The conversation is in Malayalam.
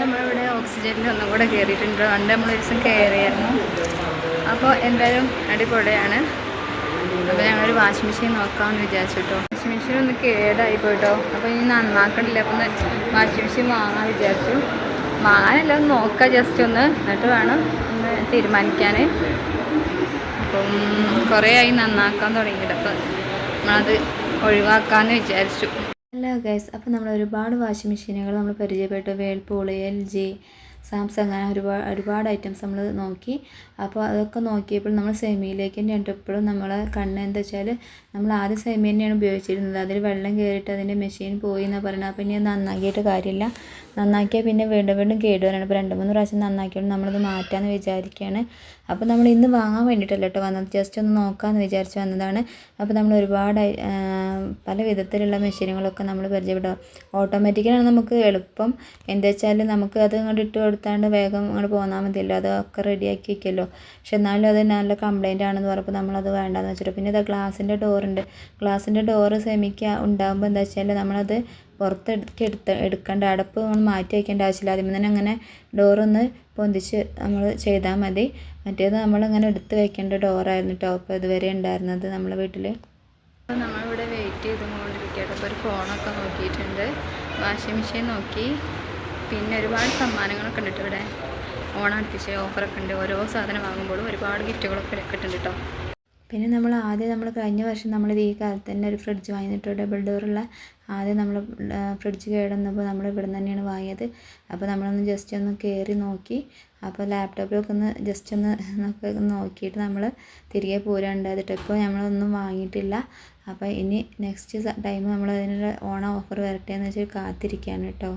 നമ്മളിവിടെ ഓക്സിജനിൽ ഒന്നും കൂടെ കയറിയിട്ടുണ്ട്. പണ്ട് നമ്മൾ ഒരു ദിവസം കയറിയായിരുന്നു. അപ്പോൾ എന്തായാലും അടിപൊളിയാണ്. അപ്പോൾ ഞങ്ങളൊരു വാഷിംഗ് മെഷീൻ നോക്കാമെന്ന് വിചാരിച്ചു കേട്ടോ. വാഷിംഗ് മെഷീൻ ഒന്ന് കേടായി പോയിട്ടോ അപ്പോൾ ഇനി നന്നാക്കണ്ടില്ല അപ്പം വാഷിംഗ് മെഷീൻ വാങ്ങാൻ വിചാരിച്ചു. വാങ്ങാനല്ല ഒന്ന് നോക്കാം. ജസ്റ്റ് ഒന്ന് എന്നിട്ട് വേണം ഒന്ന് തീരുമാനിക്കാൻ. അപ്പം കുറേ ആയി നന്നാക്കാൻ തുടങ്ങിയിട്ട് നമ്മളത് ഒഴിവാക്കാമെന്ന് വിചാരിച്ചു. ഹലോ ഗൈസ് അപ്പോൾ നമ്മൾ ഒരുപാട് വാഷിംഗ് മെഷീനുകൾ നമ്മൾ പരിചയപ്പെട്ടു. വേൾപൂൾ എൽ ജി സാംസങ് അങ്ങനെ ഒരുപാട് ഒരുപാട് ഐറ്റംസ് നമ്മൾ നോക്കി. അപ്പോൾ അതൊക്കെ നോക്കിയപ്പോൾ നമ്മൾ സെമിയിലേക്ക് തന്നെ എപ്പോഴും നമ്മളെ കണ്ണ് എന്താ വെച്ചാൽ നമ്മൾ ആദ്യം സെമി തന്നെയാണ് ഉപയോഗിച്ചിരുന്നത്. അതിൽ വെള്ളം കയറിയിട്ട് അതിന്റെ മെഷീൻ പോയി എന്നാണ് പറയുന്നത് അപ്പോൾ ഇനി നന്നാക്കിയിട്ട് കാര്യമില്ല. നന്നാക്കിയാൽ പിന്നെ വീണ്ടും വീണ്ടും കേടുവരാണ് ഇപ്പോൾ രണ്ട് മൂന്ന് പ്രാവശ്യം നന്നാക്കിയാലും നമ്മളത് മാറ്റാമെന്ന് വിചാരിക്കുകയാണ് അപ്പോൾ നമ്മൾ ഇന്ന് വാങ്ങാൻ വേണ്ടിയിട്ടല്ല കേട്ടോ വന്നത്. ജസ്റ്റ് ഒന്ന് നോക്കാമെന്ന് വിചാരിച്ച് വന്നതാണ്. അപ്പോൾ നമ്മൾ ഒരുപാട് പല വിധത്തിലുള്ള മെഷീനുകളൊക്കെ നമ്മൾ പരിചയപ്പെടുക ഓട്ടോമാറ്റിക്കലാണ് നമുക്ക് എളുപ്പം. എന്താ വെച്ചാൽ നമുക്ക് അത് അങ്ങോട്ട് ഇട്ട് കൊടുത്താണ്ട് വേഗം അങ്ങോട്ട് പോന്നാൽ മതിയല്ലോ. അതൊക്കെ റെഡിയാക്കി വയ്ക്കുമല്ലോ പക്ഷെ എന്നാലും അത് നല്ല കംപ്ലൈന്റ് ആണെന്ന് പറഞ്ഞപ്പോൾ നമ്മളത് വേണ്ടാന്ന് വെച്ചിട്ട്. പിന്നെ ഇതാ ഗ്ലാസിന്റെ ഡോറുണ്ട് ഗ്ലാസിന്റെ ഡോറ് സെമിക്ക ഉണ്ടാകുമ്പോൾ എന്താ വെച്ചാൽ നമ്മളത് പുറത്തെടുത്ത് എടുത്ത് എടുക്കേണ്ട. അടപ്പ് നമ്മൾ മാറ്റി വയ്ക്കേണ്ട ആവശ്യമില്ല. ആദ്യം തന്നെ അങ്ങനെ ഡോറൊന്ന് പൊന്തിച്ച് നമ്മൾ ചെയ്താൽ മതി. മറ്റേത് നമ്മളിങ്ങനെ എടുത്ത് വയ്ക്കേണ്ട ഡോറായിരുന്നു ടോപ്പ് ഇതുവരെ ഉണ്ടായിരുന്നത് നമ്മളെ വീട്ടിൽ അപ്പോൾ നമ്മളിവിടെ വെയിറ്റ് ചെയ്തുകൊണ്ടിരിക്കുകയാണ്. അപ്പോൾ ഒരു ഫോണൊക്കെ നോക്കിയിട്ടുണ്ട്. വാഷിംഗ് മെഷീൻ നോക്കി. പിന്നെ ഒരുപാട് സമ്മാനങ്ങളൊക്കെ ഉണ്ട് ഇവിടെ. ഇവിടെ അടുപ്പിച്ച് ഓഫറൊക്കെ ഉണ്ട്. ഓരോ സാധനം വാങ്ങുമ്പോഴും ഒരുപാട് ഗിഫ്റ്റുകളൊക്കെ കിട്ടുന്നുണ്ട് കേട്ടോ പിന്നെ നമ്മൾ ആദ്യം നമ്മൾ കഴിഞ്ഞ വർഷം നമ്മൾ ഈ കാലത്ത് തന്നെ ഒരു ഫ്രിഡ്ജ് വാങ്ങിയിട്ട് ഡബിൾ ഡോറുള്ള ആദ്യം നമ്മൾ ഫ്രിഡ്ജ് കേടുന്നപ്പോൾ നമ്മൾ ഇവിടെ നിന്ന് തന്നെയാണ് വാങ്ങിയത്. അപ്പോൾ നമ്മളൊന്ന് ജസ്റ്റ് ഒന്ന് കയറി നോക്കി. അപ്പോൾ ലാപ്ടോപ്പിലൊക്കെ ഒന്ന് ജസ്റ്റ് ഒന്ന് നമുക്ക് നോക്കിയിട്ട് നമ്മൾ തിരികെ പോരാണ്ടായിട്ട് ഇപ്പോൾ നമ്മളൊന്നും വാങ്ങിയിട്ടില്ല. അപ്പോൾ ഇനി നെക്സ്റ്റ് ടൈം നമ്മൾ അതിനുള്ള ഓണം ഓഫർ വരട്ടെ എന്ന് വെച്ചാൽ കാത്തിരിക്കുകയാണ് കേട്ടോ.